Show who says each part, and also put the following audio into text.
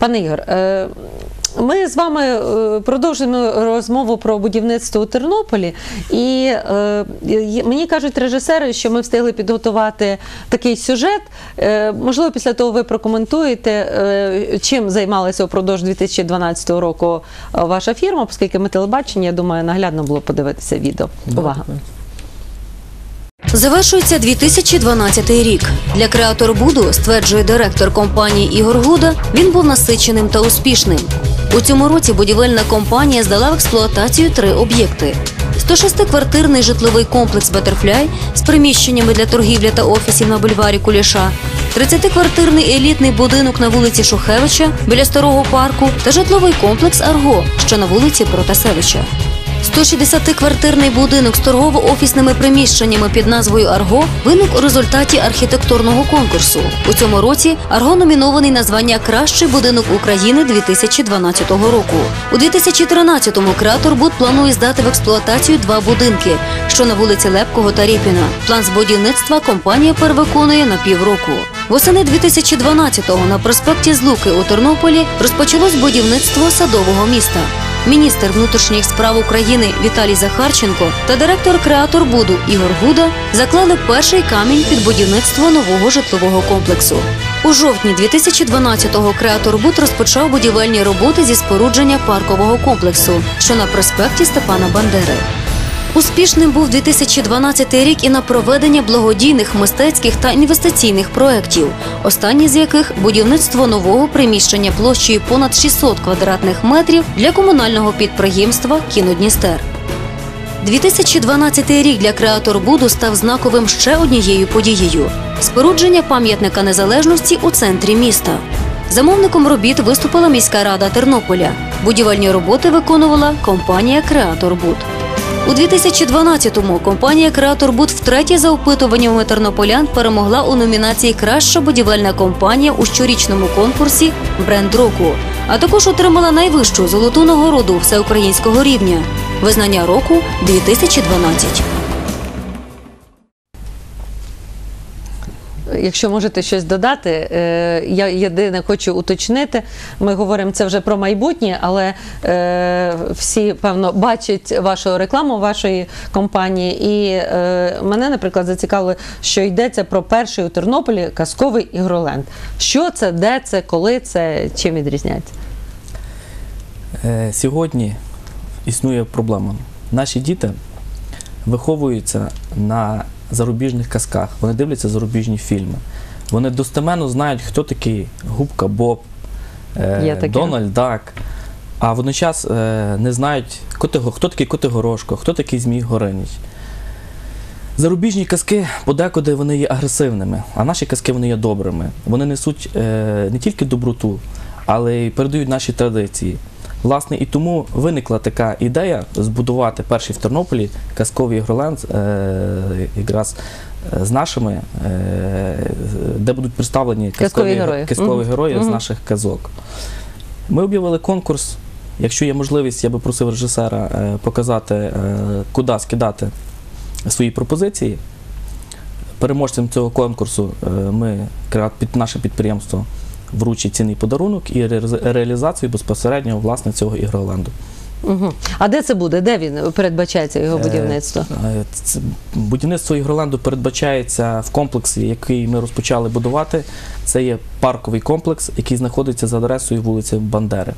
Speaker 1: Пане Ігор, е, ми з вами е, продовжуємо розмову про будівництво у Тернополі, і е, мені кажуть режисери, що ми встигли підготувати такий сюжет. Можливо, після того ви прокоментуєте, чим займалася упродовж 2012 року ваша фірма, оскільки ми телебачення, я думаю, наглядно було подивитися відео. Увага!
Speaker 2: Завершується 2012 рік. Для креатор Буду, стверджує директор компанії Ігор Гуда, він був насиченим та успішним. У цьому році будівельна компанія здала в експлуатацію три об'єкти: 106-квартирний житловий комплекс Батерфляй з приміщеннями для торгівлі та офісів на бульварі Куліша, 30-квартирний елітний будинок на вулиці Шухевича біля старого парку та житловий комплекс Арго, що на вулиці Протасевича. 160-квартирний будинок з торгово-офісними приміщеннями під назвою Арго виник у результаті архітектурного конкурсу. У цьому році Арго номінований на звання Кращий будинок України 2012 року. У 2013-му креатор Буд планує здати в експлуатацію два будинки, що на вулиці Лепкого та Рєпіна. План з будівництва компанія перевиконує на півроку. Восени 2012-го на проспекті Злуки у Тернополі розпочалось будівництво садового міста. Міністр внутрішніх справ України Віталій Захарченко та директор креатор Буду Ігор Гуда заклали перший камінь під будівництво нового житлового комплексу. У жовтні 2012-го креатор Буд розпочав будівельні роботи зі спорудження паркового комплексу, що на проспекті Степана Бандери. Успішним був 2012 рік і на проведення благодійних мистецьких та інвестиційних проєктів, останній з яких будівництво нового приміщення площею понад 600 квадратних метрів для комунального підприємства Кінодністер. 2012 рік для креатор Буду став знаковим ще однією подією спорудження пам'ятника незалежності у центрі міста. Замовником робіт виступила міська рада Тернополя. Будівельні роботи виконувала компанія Креатор Буд. У 2012-му компанія Креатор Буд втретє за опитуваннями тернополян перемогла у номінації Краща будівельна компанія у щорічному конкурсі Бренд року, а також отримала найвищу золоту нагороду всеукраїнського рівня Визнання року 2012.
Speaker 1: Якщо можете щось додати, е, я єдине хочу уточнити. Ми говоримо це вже про майбутнє, але е, всі певно бачать вашу рекламу вашої компанії. І е, мене, наприклад, зацікавило, що йдеться про перший у Тернополі казковий ігроленд. Що це, де це, коли це, чим відрізняється?
Speaker 3: Сьогодні існує проблема. Наші діти виховуються на зарубіжних казках, вони дивляться зарубіжні фільми. Вони достеменно знають, хто такий Губка Боб, е, Дональд Дак, а водночас е, не знають, хто такий Котигорошко, хто такий Змій Горинич. Зарубіжні казки подекуди вони є агресивними, а наші казки вони є добрими. Вони несуть е, не тільки доброту, але й передають наші традиції. Власне, і тому виникла така ідея збудувати перший в Тернополі казковий ігроленд е, якраз е, з нашими, е, де будуть представлені
Speaker 1: Казкові герої.
Speaker 3: казкові герої з наших казок. Ми об'явили конкурс. Якщо є можливість, я би просив режисера е, показати, е, куди скидати свої пропозиції. Переможцем цього конкурсу е, ми наше підприємство вручить цінний подарунок і реалізацію безпосередньо власне цього ігроленду.
Speaker 1: Угу. А де це буде? Де він передбачається його
Speaker 3: Е,
Speaker 1: будівництво?
Speaker 3: Е, Будівництво ігроленду передбачається в комплексі, який ми розпочали будувати. Це є парковий комплекс, який знаходиться за адресою вулиці Бандери.